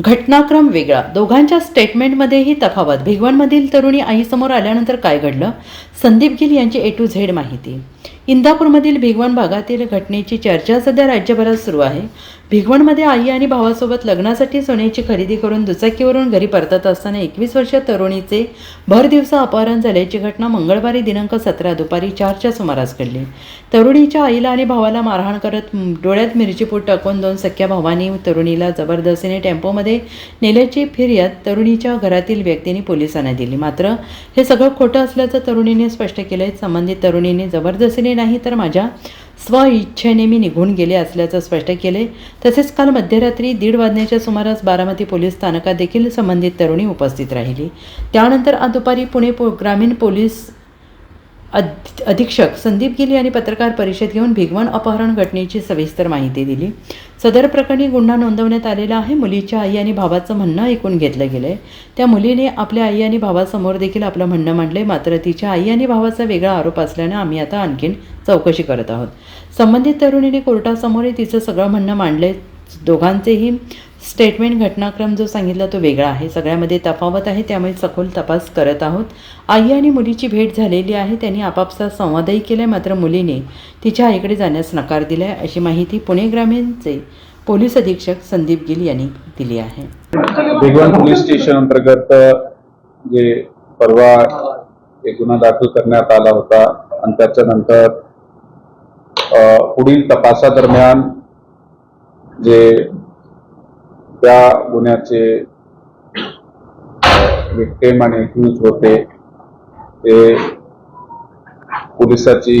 घटनाक्रम वेगळा. दोघांच्या स्टेटमेंटमध्येही तफावत. भिगवणमधील तरुणी आईसमोर आल्यानंतर काय घडलं? संदीप गिल यांची ए टू झेड माहिती. इंदापूरमधील भिगवण भागातील घटनेची चर्चा सध्या राज्यभरात सुरू आहे. भिगवणमध्ये आई आणि भावासोबत लग्नासाठी सोन्याची खरेदी करून दुचाकीवरून घरी परतत असताना एकवीस वर्षीय तरुणीचे भर दिवसा अपहरण झाल्याची घटना मंगळवारी दिनांक सतरा दुपारी चारच्या सुमारास घडली. तरुणीच्या आईला आणि भावाला मारहाण करत डोळ्यात मिरचीपूट टाकून दोन सख्या भावांनी तरुणीला जबरदस्तीने टेम्पोमध्ये नेल्याची फिर्याद तरुणीच्या घरातील व्यक्तींनी पोलिसांना दिली. मात्र हे सगळं खोटं असल्याचं तरुणीने स्पष्ट केलंय. संबंधित तरुणीने जबरदस्तीने नाही तर माझ्या स्वइच्छेने मी निघून गेले असल्याचं स्पष्ट केले. तसेच काल मध्यरात्री दीड वाजण्याच्या सुमारास बारामती पोलीस स्थानकात देखील संबंधित तरुणी उपस्थित राहिली. त्यानंतर आज दुपारी पुणे पो ग्रामीण पोलीस अध अधीक्षक संदीप गिल यांनी पत्रकार परिषद घेऊन भिगवण अपहरण घटनेची सविस्तर माहिती दिली. सदर प्रकरणी गुन्हा नोंदवण्यात आलेला आहे. मुलीच्या आई आणि भावाचं म्हणणं ऐकून घेतलं गेलं आहे त्या मुलीने आपल्या आई आणि भावासमोर देखील आपलं म्हणणं मांडले मात्र तिच्या आई आणि भावाचा वेगळा आरोप असल्यानं आम्ही आता आणखीन चौकशी करत आहोत. संबंधित तरुणीने कोर्टासमोरही तिचं सगळं म्हणणं मांडले दोघांचेही स्टेटमेंट घटनाक्रम जो सांगितला तो वेगळा आहे. सगळ्यामध्ये तफावत आहे त्यामुळे सखोल तपास करत आहोत. आई आणि मुलीची भेट झालेली आहे. त्यांनी आपापसात संवादही केलाय मात्र मुलीने तिच्या आईकडे जाण्यास नकार दिलाय अशी माहिती पुणे ग्रामीणचे पोलीस अधीक्षक संदीप गिल यांनी दिली आहे. पोलीस स्टेशन अंतर्गत जे परवा एक गुन्हा दाखल करण्यात आला होता आणि त्याच्यानंतर पुढील तपासादरम्यान जे त्या गुन्ह्याचे विक्टेम आणि एक्यूज होते ते पोलिसाची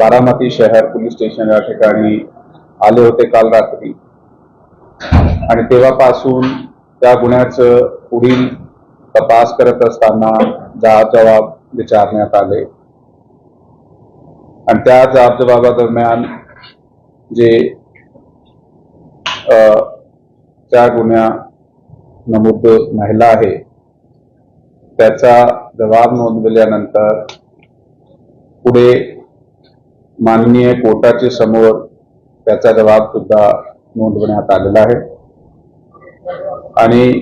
बारामती शहर पोलीस स्टेशन या ठिकाणी आले होते काल रात्री. आणि तेव्हापासून त्या गुन्ह्याचं पुढील तपास करत असताना जबाब विचारण्यात आले. आणि त्या जबाबदरम्यान जे अ, गुन्ह्या नमूद महिला आहे त्याचा जबाब नोंदवल्यानंतर पुढे माननीय कोर्टाचे समोर त्याचा जबाब सुद्धा नोंदवण्यात आलेला आहे. आणि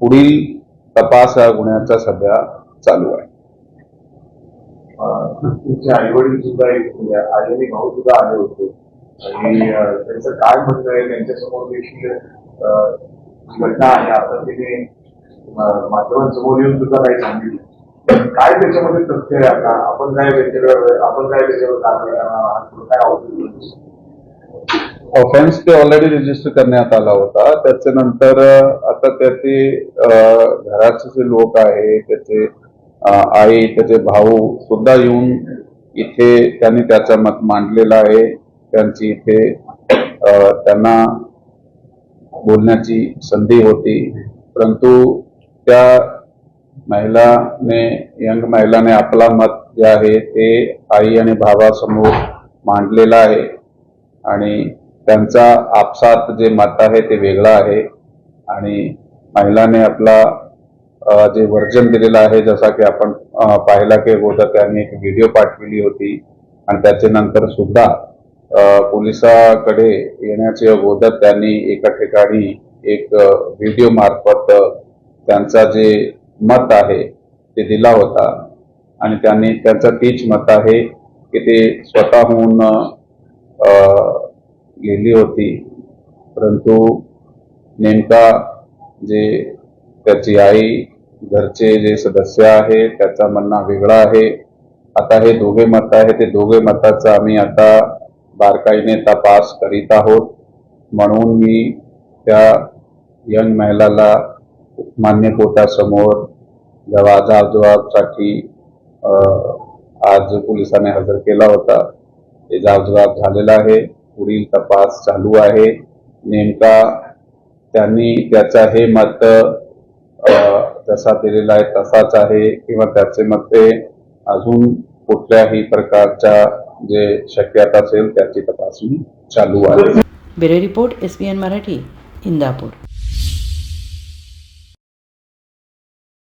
पुढील तपास हा गुन्ह्याचा सध्या चालू आहे. तुमचे आई वडील सुद्धा एक भाऊ सुद्धा आले होते. आणि त्यांचं काय म्हणणं आहे त्यांच्यासमोर देखील घटना आहे आता तिने माध्यमांसमोर येऊन सुद्धा काही सांगितलं. काय त्याच्यामध्ये तथ्य आहे? आता आपण काय त्याच्यावर आपण काय त्याच्यावर कारवाई करणार आहात? काय अवघड ऑफेन्स ते ऑलरेडी रजिस्टर करण्यात आला होता. त्याच्यानंतर आता त्याचे घराचे जे लोक आहे त्याचे आई त्याचे भाऊ सुद्धा येऊन इथे त्यांनी त्याचा मत मांडलेला आहे. त्यांची इथे त्यांना बोलण्याची संधी होती. परंतु त्या महिलाने यंग महिलाने आपला मत जे आहे ते आई आणि भावासमोर मांडलेलं आहे. आणि त्यांचा आपसात जे मत आहे ते वेगळं आहे. आणि महिलाने आपला जे वर्जन दिलेलं आहे जसा की आपण पाहिला की अगोदर त्यांनी एक व्हिडिओ पाठविली होती. आणि त्याच्यानंतर सुद्धा पोलिसाकडे येण्याचे अगोदर त्यांनी एका ठिकाणी एक व्हिडिओ मार्फत त्यांचा जे मत आहे ते दिला होता. आणि त्यांनी त्यांचं तीच मत आहे की ते स्वतःहून लिहिली होती. परंतु नेमका जे त्याची आई घरचे जे सदस्य आहे त्याचा म्हणणं वेगळा आहे. आता हे दोघे मत आहे ते दोघे मताचा आम्ही आता बारकाईने तपास करीत आहोत. म्हणून मी त्या यंग महिलाला मान्य कोर्टासमोर जबाब जबाबसाठी आज पोलिसांनी हजर केला होता ते जबाब झालेला आहे. पुढील तपास चालू आहे. नेमका त्यांनी त्याचा हे मत जसा दिलेला आहे तसाच आहे किंवा त्याचे मते अजून कुठल्याही प्रकारच्या जे शक्यता असेल त्याची तपासणी चालू आहे. Bureau report S P N Marathi Indapur.